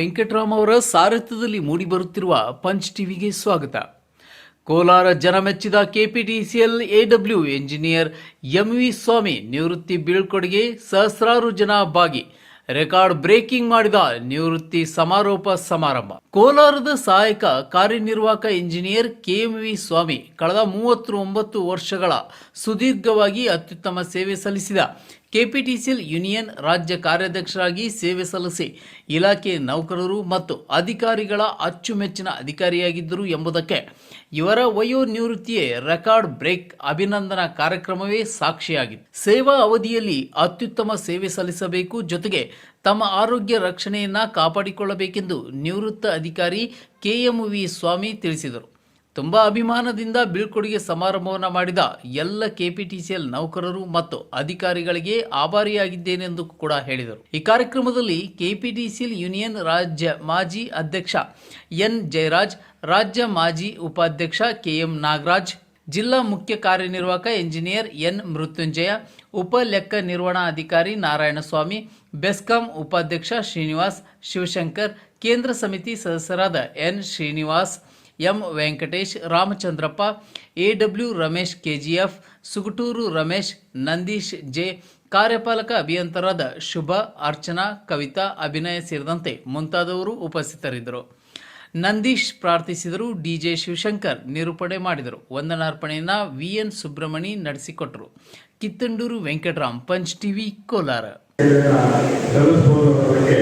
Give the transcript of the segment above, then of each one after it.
ವೆಂಕಟರಾಮ್ ಅವರ ಸಾರಥ್ಯದಲ್ಲಿ ಮೂಡಿಬರುತ್ತಿರುವ ಪಂಚ್ ಟಿವಿಗೆ ಸ್ವಾಗತ. Kolar ಜನಮೆಚ್ಚಿದ KPTCL AW engineer MV Swamy ನಿವೃತ್ತಿ ಬೀಳ್ಕೊಡುಗೆ ಸಹಸ್ರಾರು ಜನ ಭಾಗಿ ರೆಕಾರ್ಡ್ ಬ್ರೇಕಿಂಗ್ ಮಾಡಿದ ನಿವೃತ್ತಿ ಸಮಾರೋಪ ಸಮಾರಂಭ. ಕೋಲಾರದ ಸಹಾಯಕ ಕಾರ್ಯನಿರ್ವಾಹಕ ಇಂಜಿನಿಯರ್ ಕೆಎಂವಿ ಸ್ವಾಮಿ ಕಳೆದ ಮೂವತ್ತೊಂಬತ್ತು ವರ್ಷಗಳ ಸುದೀರ್ಘವಾಗಿ ಅತ್ಯುತ್ತಮ ಸೇವೆ ಸಲ್ಲಿಸಿದ. ಕೆಪಿಟಿಸಿಎಲ್ ಯೂನಿಯನ್ ರಾಜ್ಯ ಕಾರ್ಯಾಧ್ಯಕ್ಷರಾಗಿ ಸೇವೆ ಸಲ್ಲಿಸಿ ಇಲಾಖೆ ನೌಕರರು ಮತ್ತು ಅಧಿಕಾರಿಗಳ ಅಚ್ಚುಮೆಚ್ಚಿನ ಅಧಿಕಾರಿಯಾಗಿದ್ದರು ಎಂಬುದಕ್ಕೆ ಇವರ ವಯೋ ನಿವೃತ್ತಿಯೇ ರೆಕಾರ್ಡ್ ಬ್ರೇಕ್ ಅಭಿನಂದನಾ ಕಾರ್ಯಕ್ರಮವೇ ಸಾಕ್ಷಿಯಾಗಿದೆ. ಸೇವಾ ಅವಧಿಯಲ್ಲಿ ಅತ್ಯುತ್ತಮ ಸೇವೆ ಸಲ್ಲಿಸಬೇಕು ಜೊತೆಗೆ ತಮ್ಮ ಆರೋಗ್ಯ ರಕ್ಷಣೆಯನ್ನ ಕಾಪಾಡಿಕೊಳ್ಳಬೇಕೆಂದು ನಿವೃತ್ತ ಅಧಿಕಾರಿ ಕೆಎಂವಿ ಸ್ವಾಮಿ ತಿಳಿಸಿದರು. ತುಂಬಾ ಅಭಿಮಾನದಿಂದ ಬೀಳ್ಕೊಡುಗೆ ಸಮಾರಂಭವನ್ನು ಮಾಡಿದ ಎಲ್ಲ ಕೆಪಿಟಿಸಿಎಲ್ ನೌಕರರು ಮತ್ತು ಅಧಿಕಾರಿಗಳಿಗೆ ಆಭಾರಿಯಾಗಿದ್ದೇನೆಂದು ಕೂಡ ಹೇಳಿದರು. ಈ ಕಾರ್ಯಕ್ರಮದಲ್ಲಿ ಕೆಪಿಟಿಸಿಎಲ್ ಯೂನಿಯನ್ ರಾಜ್ಯ ಮಾಜಿ ಅಧ್ಯಕ್ಷ ಎನ್ ಜಯರಾಜ್, ರಾಜ್ಯ ಮಾಜಿ ಉಪಾಧ್ಯಕ್ಷ ಕೆಎಂ ನಾಗರಾಜ್ ಜಿಲ್ಲಾ ಮುಖ್ಯ ಕಾರ್ಯನಿರ್ವಾಹಕ ಎಂಜಿನಿಯರ್ ಎನ್ ಮೃತ್ಯುಂಜಯ, ಉಪ ಲೆಕ್ಕ ನಿರ್ವಹಣಾ ಅಧಿಕಾರಿ ನಾರಾಯಣಸ್ವಾಮಿ, ಬೆಸ್ಕಾಂ ಉಪಾಧ್ಯಕ್ಷ ಶ್ರೀನಿವಾಸ್ ಶಿವಶಂಕರ್, ಕೇಂದ್ರ ಸಮಿತಿ ಸದಸ್ಯರಾದ N Srinivas, M Venkatesh, Ramachandrappa AW Ramesh KGF, Suguturu Ramesh, Nandeesh J, ಕಾರ್ಯಪಾಲಕ ಅಭಿಯಂತರಾದ ಶುಭ ಅರ್ಚನಾ, ಕವಿತಾ, ಅಭಿನಯ ಸೇರಿದಂತೆ ಮುಂತಾದವರು ಉಪಸ್ಥಿತರಿದ್ದರು. ನಂದೀಶ್ ಪ್ರಾರ್ಥಿಸಿದರು ಡಿಜೆ ಶಿವಶಂಕರ್ ನಿರೂಪಣೆ ಮಾಡಿದರು. ವಂದನಾರ್ಪಣೆಯನ್ನು ವಿ ಎನ್ ಸುಬ್ರಹ್ಮಣಿ ನಡೆಸಿಕೊಟ್ಟರು ಕಿತ್ತಂಡೂರು ವೆಂಕಟರಾಮ್, ಪಂಚ್ ಟಿವಿ, ಕೋಲಾರ. ಸಲ್ಲಿಸುವುದಕ್ಕೆ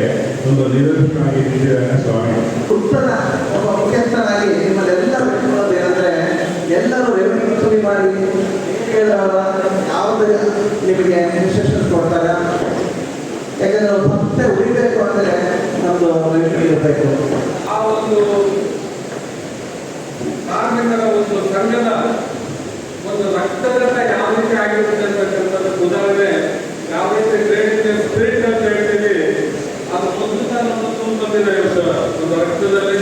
ಸಂಘದ ಒಂದು ರಕ್ತಗತ ಯಾವ ರೀತಿ ಆಗಿರುತ್ತೆ ಅಂತಕ್ಕಂಥದ್ದು ಉದಾಹರಣೆ ಯಾವ ರೀತಿ ಟ್ರೇಡ್ ಸ್ಪಿರಿಟ್ ಅಂತ ಹೇಳ್ತೀವಿ. ಅದು ಒಂದು ನಮ್ಮ ತುಂಬ ಒಂದು ರಕ್ತದಲ್ಲಿ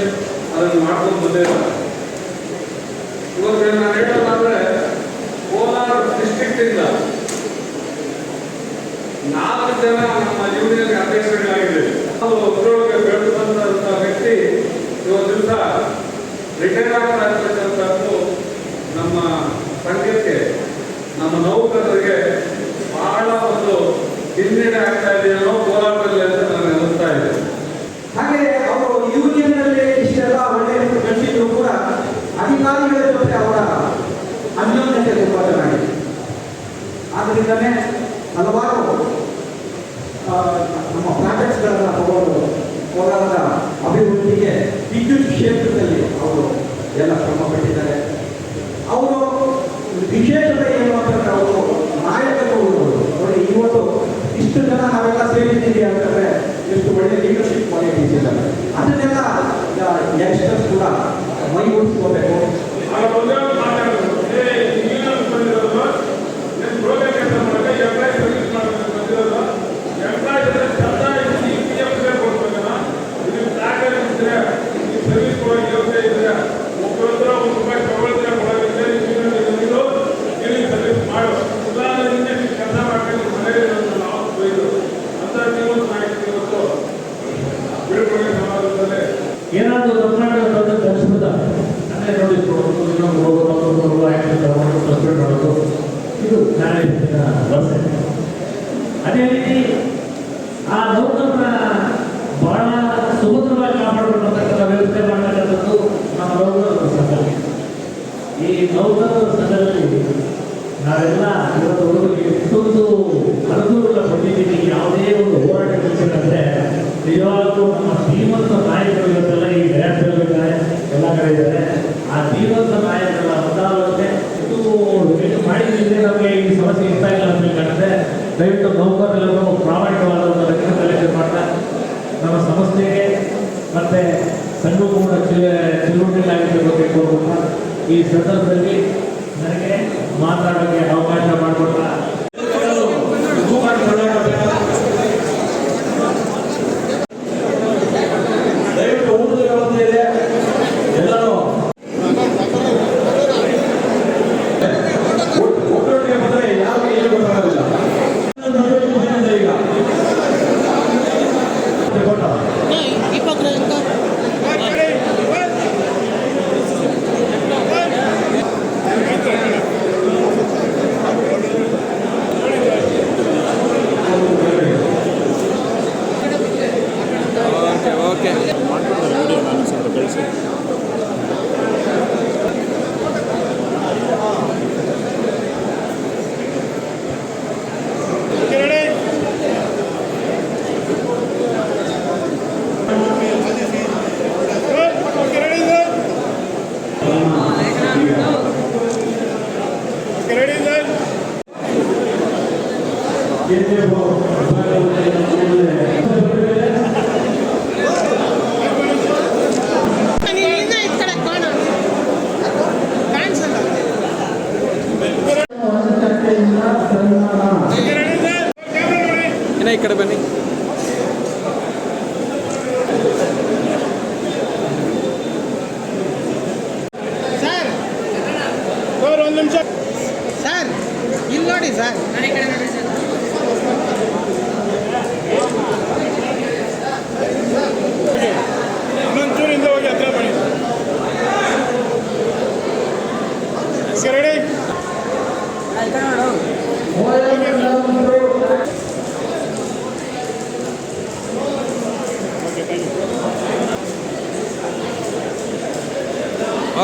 ಅದನ್ನು ಮಾಡ್ಕೊಂಡು ಬಂದಿಲ್ಲ ಇವಾಗ ನಾನು ಹೇಳೋದಾದ್ರೆ ಕೋಲಾರ ಡಿಸ್ಟ್ರಿಕ್ಟ್ ಇಂದ ನಾಲ್ಕು ಜನ ನಮ್ಮ ಯೂನಿಯನ್ ಅಧ್ಯಕ್ಷರಾಗಿದೆ ನಾವು ಒಬ್ಬರೊಳಗೆ ಬೆಳೆದು ಬಂದಂತ ವ್ಯಕ್ತಿ ಇವತ್ತು ದಿವಸ ರಿಟೈರ್ ಆಗ್ತಾ ಇರ್ತಕ್ಕಂಥದ್ದು ನಮ್ಮ ಸಂಘಕ್ಕೆ, ನಮ್ಮ ನೌಕರರಿಗೆ ಬಹಳ ಒಂದು ಹಿನ್ನಡೆ ಆಗ್ತಾ ಇದೆ ಅನ್ನೋ ಹೋರಾಟದಲ್ಲಿ ಅಂತ ನಾನು ಅನಿಸ್ತಾ ಇದೆ ಹಾಗೆ ಅವರು ಯೂನಿಯನ್ನಲ್ಲಿ ಇಷ್ಟೆಲ್ಲ ಒಳ್ಳೆಯ ಕಂಡಿದ್ರು ಕೂಡ ಅಧಿಕಾರಿಗಳ ಜೊತೆ ಅವರ ಅನ್ಯೋನ್ಯತೆ ಉತ್ಪಾದನೆ ಚೆನ್ನಾಗಿದೆ. ಆದ್ದರಿಂದಲೇ ಹಲವಾರು ನಮ್ಮ ಪ್ರಾಜೆಕ್ಟ್ಸ್ಗಳನ್ನು ತಗೊಂಡು ಕೋಲಾರದ ಅಭಿವೃದ್ಧಿಗೆ ವಿದ್ಯುತ್ ಕ್ಷೇತ್ರದಲ್ಲಿ ಅವರು ಎಲ್ಲ ಶ್ರಮ ಪಟ್ಟಿದ್ದಾರೆ ಅವರು ವಿಶೇಷತೆ ಏನು ಅಂತಂದ್ರೆ ಅವರು ನಾಯಕತ್ವ ನೋಡಿ, ಇವತ್ತು ಇಷ್ಟು ಜನ ನಾವೆಲ್ಲ ಸೇರಿದ್ದೀವಿ ಅಂತಂದ್ರೆ ಎಷ್ಟು ಒಳ್ಳೆ ಲೀಡರ್ಶಿಪ್ ಕ್ವಾಲಿಟೀಸ್ ಇದ್ದಾರೆ ಅದನ್ನೆಲ್ಲ ಯಂಗ್ಸ್ಟರ್ಸ್ ಕೂಡ ಮೈಗೂಡಿಸ್ಕೋಬೇಕು. ಏನಾದರೂ ಕರ್ನಾಟಕ ಕಲಿಸ್ಬೋದ ಅಂದರೆ ನೋಡಿ ಇನ್ನೊಂದು ಹೋಗೋದು ಆ್ಯಕ್ಸಿಡೆಂಟ್ ಸಸ್ಪೆಂಡ್ ಮಾಡೋದು. ಇದು ನಾಳೆ ದಿನ ಅದೇ ರೀತಿ ಆ ನೌಕರನ ಬಹಳ ಸುಭದ್ರವಾಗಿ ಕಾಪಾಡಬೇಕಂತಕ್ಕಂಥ ವ್ಯವಸ್ಥೆ ಮಾಡತಕ್ಕಂಥದ್ದು ನಮ್ಮ ನೌಕರರ ಸಂಘ ಈ ನೌಕರರ ಸಂಘದಲ್ಲಿ ನಾವೆಲ್ಲ ಇವತ್ತು ಅನುಕೂಲ ಪಟ್ಟಿದ್ದೀವಿ ಯಾವುದೇ ಒಂದು ಹೋರಾಟ ಕೆಲಸಗಳಂದ್ರೆ ನಿಜವಾಗ್ಲೂ ನಮ್ಮ ಶ್ರೀಮಂತ ನಾಯಕರು ಇವತ್ತೆಲ್ಲ ಈ ಡಯಾಸ್ಪರಲ್ಲಿದ್ದಾರೆ ಎಲ್ಲ ಕಡೆ ಇದ್ದಾರೆ ಆ ಜೀವಂತ ನಾಯಕರ ಮುಂದಾಲೋಚನೆ ಇದು ಮಾಡಿದ್ರೆ ನಮಗೆ ಈ ಸಮಸ್ಯೆ ಇಷ್ಟ ಇಲ್ಲ ಅಂತ ಹೇಳಿದ್ರೆ ದಯವಿಟ್ಟು ನೌಕರರೆಲ್ಲರೂ ಪ್ರಾಮಾಣಿಕವಾದ ಒಂದು ರಕ್ಷಣೆ ಕಲೆಕ್ಷನ್ ಮಾಡ್ತಾ ನಮ್ಮ ಸಂಸ್ಥೆಗೆ ಮತ್ತೆ ಸಂಘಕ್ಕೂ ಕೂಡ ಚಿಲ್ಲುಂಡಿಲಾಗಿರಬೇಕು ಕೋರ್ಬೇಕು ಈ ಸಂದರ್ಭದಲ್ಲಿ ನನಗೆ ಮಾತಾಡೋಕ್ಕೆ ಅವಕಾಶ ಮಾಡಿಕೊಟ್ಟ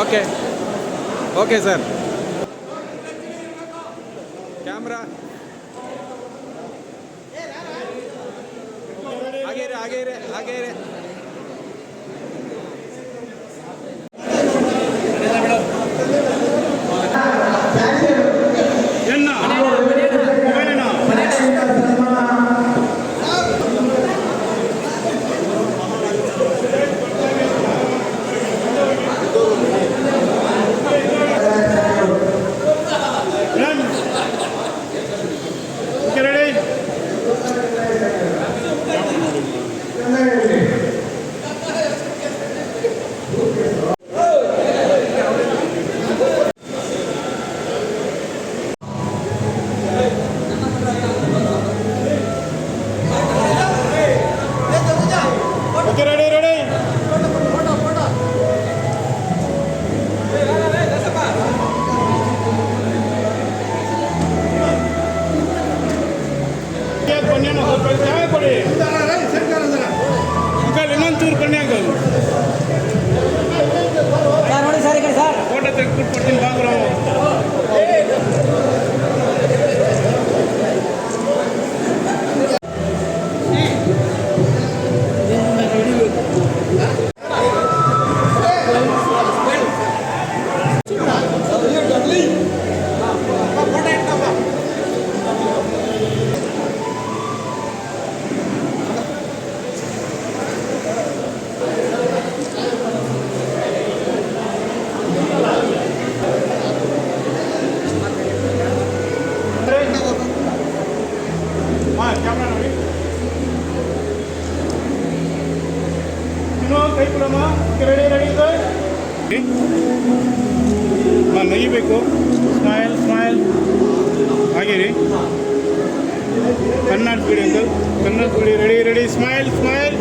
ಓಕೆ ಓಕೆ ಸರ್ ಜಾಗ ಕೊಡಿ. ಅಂಕಲ್ ಇನ್ನೊಂದು ಚೂರು ಬನ್ನಿ ಅಂಕಲ್ ನೋಡಿ ಸರ್ ಸರ್. ಫೋಟೋ ತೆಗೆದ್ಬಿಟ್ಟು ಕೊಡ್ತೀನಿ ಬಾಗ್ರು ಓಕೆ ರೆಡಿ ರೆಡಿ ನಾನು ನಗಿಬೇಕು. ಸ್ಮೈಲ್ ಸ್ಮೈಲ್ ಹಾಗೆ ರೀ. ಕನ್ನಡ ಬಿಡಿ ಅಂಕಲ್ ಕನ್ನಡ ಬಿಡಿ ರೆಡಿ ರೆಡಿ ಸ್ಮೈಲ್ ಸ್ಮೈಲ್